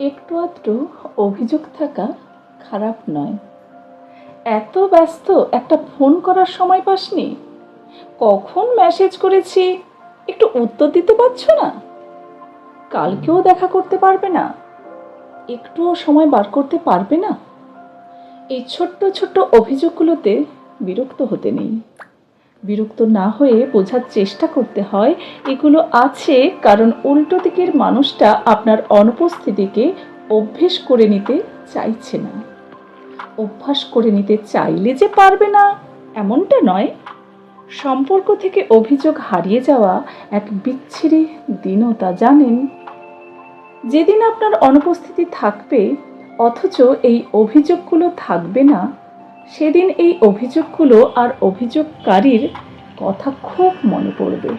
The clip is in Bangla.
একটু আধটু অভিযোগ থাকা খারাপ নয়। এত ব্যস্ত, একটা ফোন করার সময় পাসনি। কখন মেসেজ করেছি? একটু উত্তর দিতে পারছ না? কালকেও দেখা করতে পারবে না। একটুও সময় বার করতে পারবে না। এই ছোট্ট ছোট্ট অভিযোগগুলোতে বিরক্ত হতে নেই। বিরক্ত না হয়ে বোঝার চেষ্টা করতে হয়, এগুলো আছে কারণ উল্টো দিকের মানুষটা আপনার অনুপস্থিতিকে অভ্যেস করে নিতে চাইছে না। অভ্যাস করে নিতে চাইলে যে পারবে না, এমনটা নয়। সম্পর্ক থেকে অভিযোগ হারিয়ে যাওয়া এক বিচ্ছিরি দীনতা জানেন। যেদিন আপনার অনুপস্থিতি থাকবে, অথচ এই অভিযোগগুলো থাকবে না সেদিন এই অভিযোগগুলো আর অভিযোগকারীর কথা খুব মনে পড়বে।